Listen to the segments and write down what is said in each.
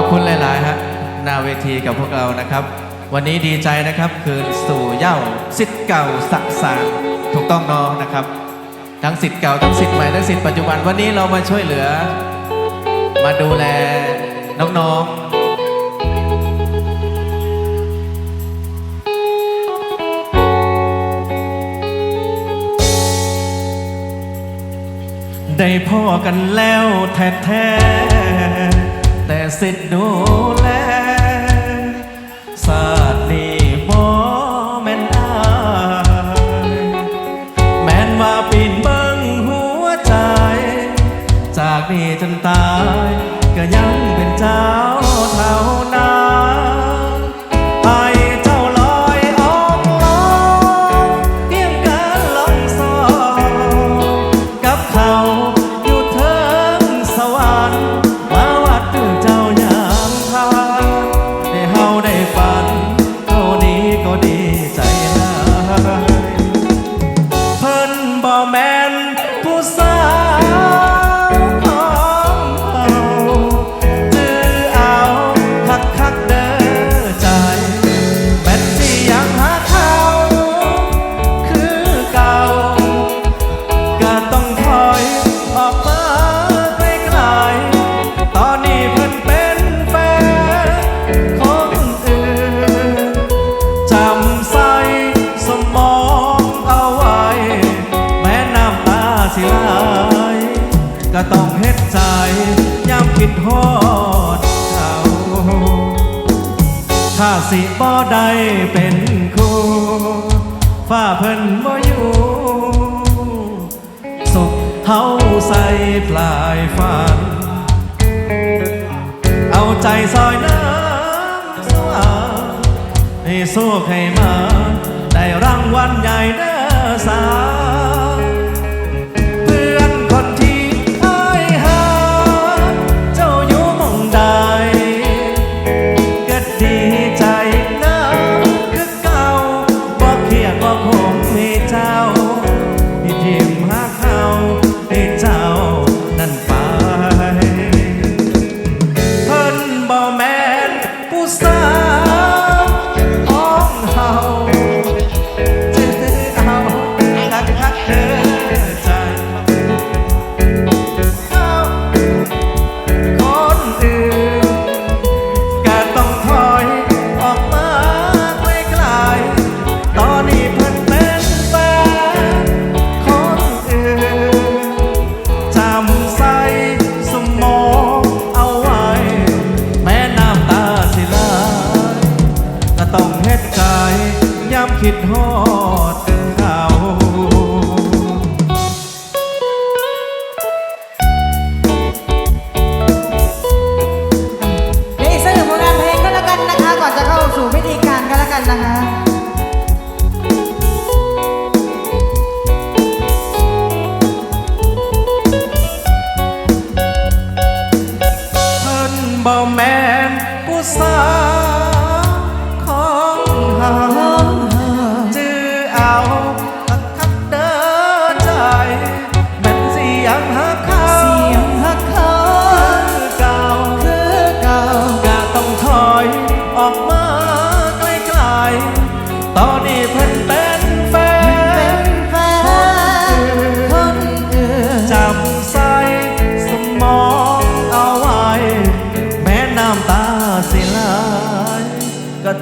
อบคุณหลาย ๆ ฮะหน้าเวทีกับพวกเรานะครับ วันนี้ดีใจนะครับคืนสู่เย้าสิทธิ์เก่าสะสางถูกต้องน้องนะครับ ทั้งสิทธิ์เก่าทั้งสิทธิ์ใหม่ทั้งสิทธิ์ปัจจุบันวันนี้เรามาช่วยเหลือ มาดูแลน้อง ๆได้พ่อกันแล้วแท้แต่ สิทธิ์ดูแลศาสตร์นี่บ่แม่นอายแม่นว่าปีนบังหัวใจ จากนี้จนตาย ก็ยังเป็นเจ้าเท่านั้น สิไหลก็ต้องเฮ็ดใจยามคิดฮอดเขาถ้าสิบ่ได้เป็นคู่ฝ้าเพิ่นบ่อยู่สุขเฮาใส่ปลายฝัน เอาใจซอยน้ำสว่างให้สู้ให้มา ได้รางวัลใหญ่เด้อสาว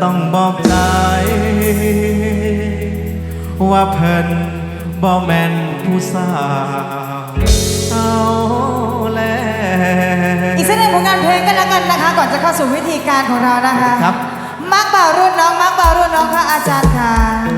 ต้องบอกใจ ว่าเพิ่นบ่แม่นผู้สาวเอาแล้วอีกสักหนึ่งผลงานเพลงก็แล้วกันนะคะ ก่อนจะเข้าสู่วิธีการของเรานะคะ ครับ มักบ่าวรุ่นน้อง มักบ่าวรุ่นน้องค่ะอาจารย์ค่ะอะ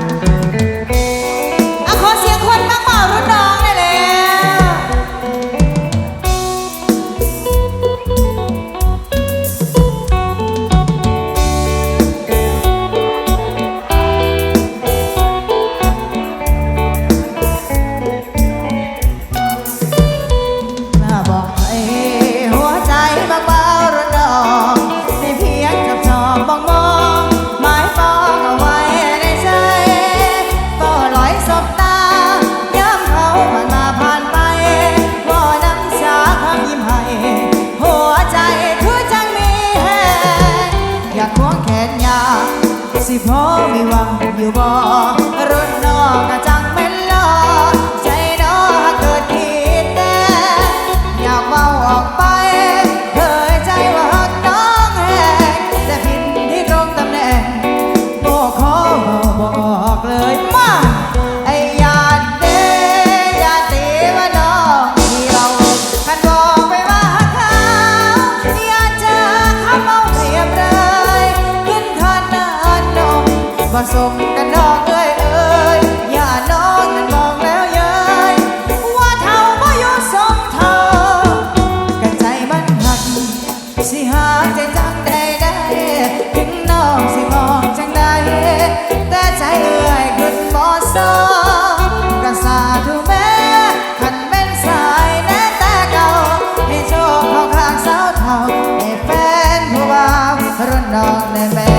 สิพอมีหวังอยู่บ่รุ่นนอกกะจ สมกันน้องเอ้ยเอ้ยอย่าน้องนั้นมองแล้วเย้ยว่าเท่าบ่อยู่สมเท่ากันใจมันหักสิหาใจจังใดได้ถึงน้องสิมองจังใดแต่ใจเอื่ยขึ้นบ่สองก็สาธุแม่ขันเป็นสายแน่แต่เก่าให้โชคเข้าข้างสาวเท่าให้แฟนผู้บ่าวรุ่นน้องได้แม่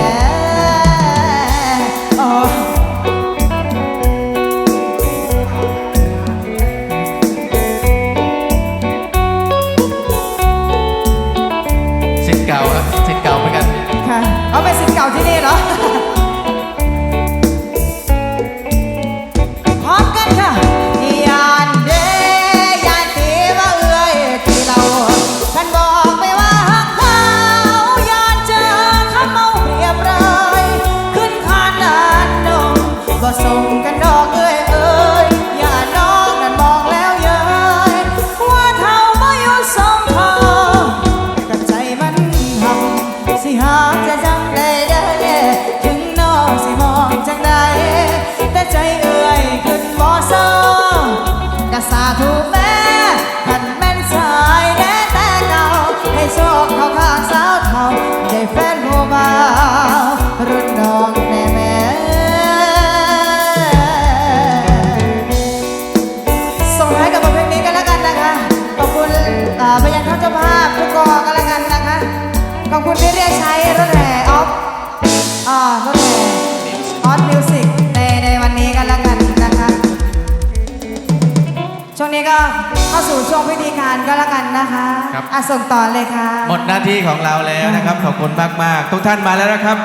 เข้าสู่ช่วงพิธีการก็แล้วกันนะคะครับ อะส่งต่อเลยค่ะ หมดหน้าที่ของเราแล้วนะครับ ขอบคุณมากๆทุกท่านมาแล้วนะครับ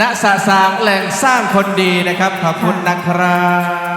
ณสะสางแหล่งสร้างคนดีนะครับ ขอบคุณนะครับ